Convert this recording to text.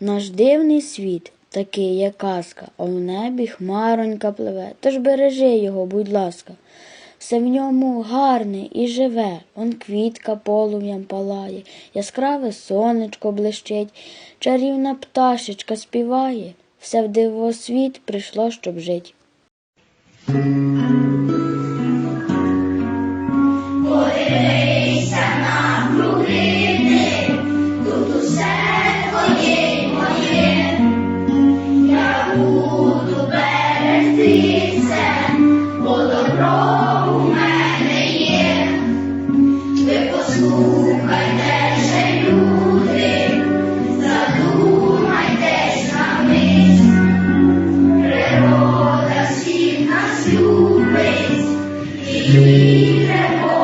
Наш дивний світ, такий, як казка, а в небі хмаронька пливе, тож бережи його, будь ласка. Все в ньому гарне і живе, он квітка полум'ям палає, яскраве сонечко блищить, чарівна пташечка співає, все в дивосвіт прийшло, щоб жить. Jesus.